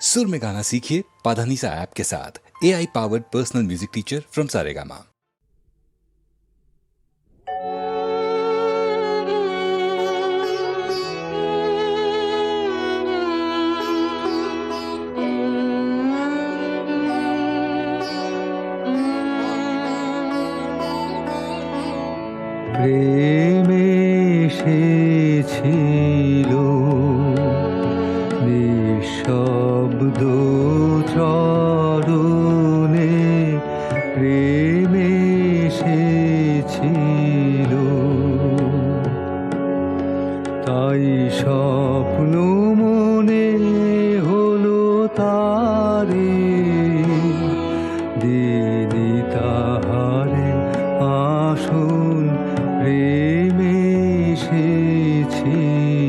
सुर में गाना सीखिए पाधानीसा ऐप के साथ A I powered personal music teacher from Saregama প্রেমে এসেছিল নিঃশব্দ চরণে প্রেমে এসেছিল। তাই স্বপ্ন মনে হলো তারে দিদি তাহারে আসুন প্রেমে এসেছিল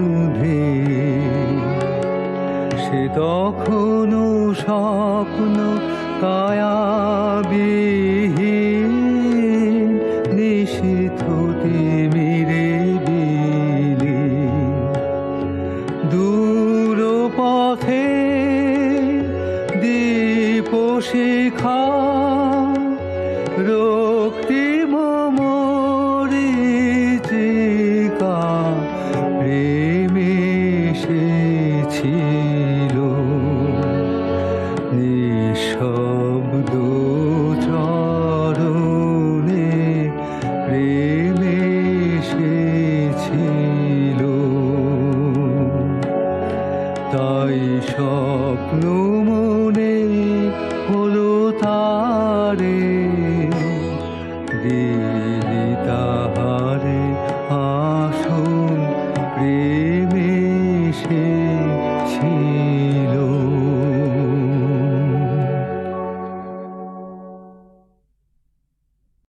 তখনও স্বপ্ন কায়াবিহীন নিশীথ তিমিরে বিলি দূর পথে দীপ শিখা রক্তিম মরিচিকা প্রেমে এসেছিল স্বপ্ন মনে হলো তারে দিলি তাহারে।